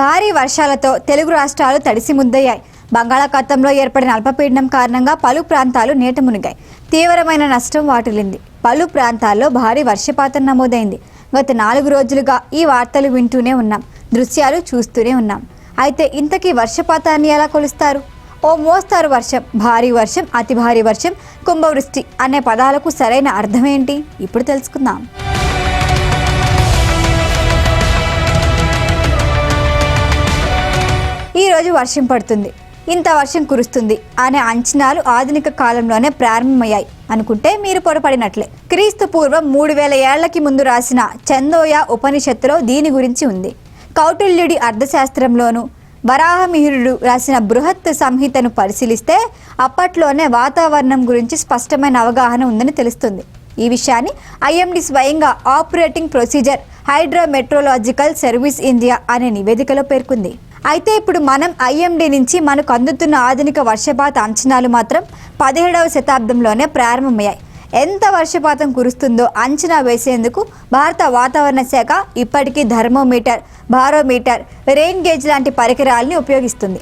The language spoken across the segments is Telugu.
భారీ వర్షాలతో తెలుగు రాష్ట్రాలు తడిసి ముద్దయ్యాయి. బంగాళాఖాతంలో ఏర్పడిన అల్పపీడనం కారణంగా పలు ప్రాంతాలు నీట మునిగాయి. తీవ్రమైన నష్టం వాటిల్లింది. పలు ప్రాంతాల్లో భారీ వర్షపాతం నమోదైంది. గత నాలుగు రోజులుగా ఈ వార్తలు వింటూనే ఉన్నాం. దృశ్యాలు చూస్తూనే ఉన్నాం. అయితే ఇంతకీ వర్షపాతాన్ని ఎలా కొలుస్తారు? ఓ మోస్తారు వర్షం భారీ వర్షం అతి భారీ వర్షం కుంభవృష్టి అనే పదాలకు సరైన అర్థం ఏంటి ఇప్పుడు తెలుసుకుందాం. ఈ రోజు వర్షం పడుతుంది. ఇంత వర్షం కురుస్తుంది. అనే అంచనాలు ఆధునిక కాలంలోనే ప్రారంభమయ్యాయి అనుకుంటే మీరు పొరపడినట్లే. క్రీస్తు పూర్వం మూడు వేల ఏళ్ళకి ముందు రాసిన చందోయ ఉపనిషత్తులో దీని గురించి ఉంది. కౌటిల్యుడి అర్థశాస్త్రంలోనూ వరాహమిహిరుడు రాసిన బృహత్ సంహితను పరిశీలిస్తే అప్పట్లోనే వాతావరణం గురించి స్పష్టమైన అవగాహన ఉందని తెలుస్తుంది. ఈ విషయాన్ని ఐఎండి స్వయంగా operating procedure hydrometeorological service India అనే నివేదికలో పేర్కొంది. అయితే ఇప్పుడు మనం ఐఎండి నుంచి మనకు అందుతున్న ఆధునిక వర్షపాత అంచనాలు మాత్రం పదిహేడవ శతాబ్దంలోనే ప్రారంభమయ్యాయి. ఎంత వర్షపాతం కురుస్తుందో అంచనా వేసేందుకు భారత వాతావరణ శాఖ ఇప్పటికీ థర్మోమీటర్ బారోమీటర్ రెయిన్ గేజ్ లాంటి పరికరాలని ఉపయోగిస్తుంది.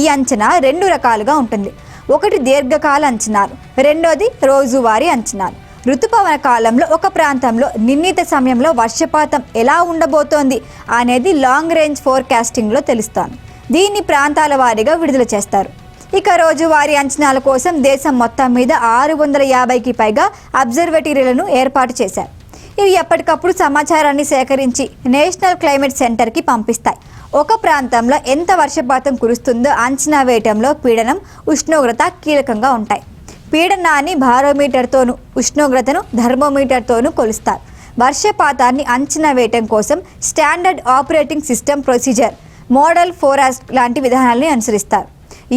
ఈ అంచనా రెండు రకాలుగా ఉంటుంది. ఒకటి దీర్ఘకాల అంచనాలు రెండోది రోజువారీ అంచనాలు. ఋతుపవన కాలంలో ఒక ప్రాంతంలో నిర్ణీత సమయంలో వర్షపాతం ఎలా ఉండబోతోంది అనేది లాంగ్ రేంజ్ ఫోర్కాస్టింగ్లో తెలుస్తాను. దీన్ని ప్రాంతాల వారీగా విడుదల చేస్తారు. ఇక రోజువారీ అంచనాల కోసం దేశం మొత్తం మీద ఆరు వందల యాభైకి పైగా అబ్జర్వేటరీలను ఏర్పాటు చేశారు. ఇవి ఎప్పటికప్పుడు సమాచారాన్ని సేకరించి నేషనల్ క్లైమేట్ సెంటర్కి పంపిస్తాయి. ఒక ప్రాంతంలో ఎంత వర్షపాతం కురుస్తుందో అంచనా వేయటంలో పీడనం ఉష్ణోగ్రత కీలకంగా ఉంటాయి. పీడనాన్ని బారోమీటర్తోనూ ఉష్ణోగ్రతను థర్మోమీటర్తోనూ కొలుస్తారు. వర్షపాతాన్ని అంచనా వేయటం కోసం standard operating system procedure model ఫోరాస్ లాంటి విధానాలని అనుసరిస్తారు.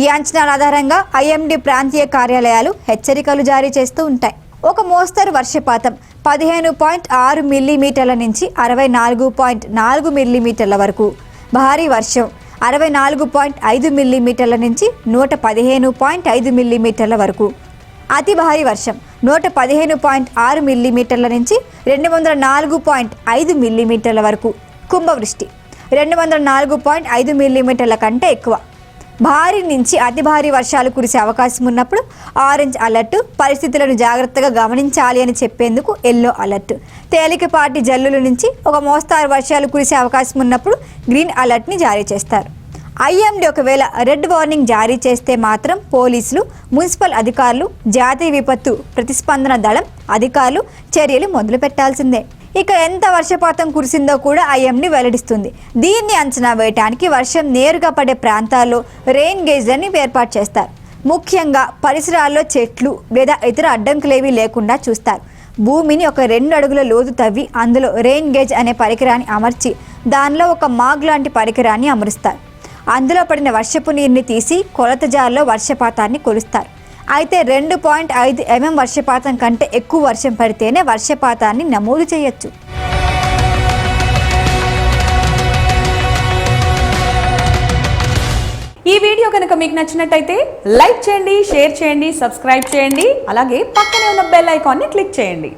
ఈ అంచనాల ఆధారంగా ఐఎండి ప్రాంతీయ కార్యాలయాలు హెచ్చరికలు జారీ చేస్తూ ఉంటాయి. ఒక మోస్తరు వర్షపాతం పదిహేను పాయింట్ ఆరు మిల్లీమీటర్ల నుంచి అరవై నాలుగు పాయింట్ నాలుగు మిల్లీమీటర్ల వరకు. భారీ వర్షం అరవై నాలుగు పాయింట్ ఐదు మిల్లీమీటర్ల నుంచి నూట పదిహేను పాయింట్ ఐదు మిల్లీమీటర్ల వరకు. అతి భారీ వర్షం. నూట పదిహేను పాయింట్ ఆరు మిల్లీమీటర్ల నుంచి రెండు వందల నాలుగు పాయింట్ ఐదు మిల్లీమీటర్ల వరకు కుంభవృష్టి. రెండు వందల నాలుగు పాయింట్ ఐదు మిల్లీమీటర్ల కంటే ఎక్కువ. భారీ నుంచి అతి భారీ వర్షాలు కురిసే అవకాశం ఉన్నప్పుడు ఆరెంజ్ అలర్ట్ పరిస్థితులను జాగ్రత్తగా గమనించాలి అని చెప్పేందుకు ఎల్లో అలర్ట్. తేలికపాటి జల్లుల నుంచి ఒక మోస్తారు వర్షాలు కురిసే అవకాశం ఉన్నప్పుడు గ్రీన్ అలర్ట్ని జారీ చేస్తారు. ఐఎండి ఒకవేళ రెడ్ వార్నింగ్ జారీ చేస్తే మాత్రం పోలీసులు మున్సిపల్ అధికారులు జాతీయ విపత్తు ప్రతిస్పందన దళం అధికారులు చర్యలు మొదలు పెట్టాల్సిందే. ఇక ఎంత వర్షపాతం కురిసిందో కూడా ఐఎంని వెల్లడిస్తుంది. దీన్ని అంచనా వేయటానికి వర్షం నేరుగా పడే ప్రాంతాల్లో రెయిన్ గేజ్లని ఏర్పాటు చేస్తారు. ముఖ్యంగా పరిసరాల్లో చెట్లు లేదా ఇతర అడ్డంకులేవీ లేకుండా చూస్తారు. భూమిని ఒక రెండు అడుగుల లోతు తవ్వి అందులో రెయిన్ గేజ్ అనే పరికరాన్ని అమర్చి దానిలో ఒక మాగ్ లాంటి పరికరాన్ని అమరుస్తారు. అందులో పడిన వర్షపు నీరుని తీసి కొలత జార్లో వర్షపాతాన్ని కొలుస్తారు. అయితే రెండు పాయింట్ ఐదు ఎంఎం వర్షపాతం కంటే ఎక్కువ వర్షం పడితేనే వర్షపాతాన్ని నమోదు చేయొచ్చు. ఈ వీడియో కనుక మీకు నచ్చినట్టయితే లైక్ చేయండి షేర్ చేయండి సబ్స్క్రైబ్ చేయండి అలాగే పక్కనే ఉన్న బెల్ ఐకాన్ని క్లిక్ చేయండి.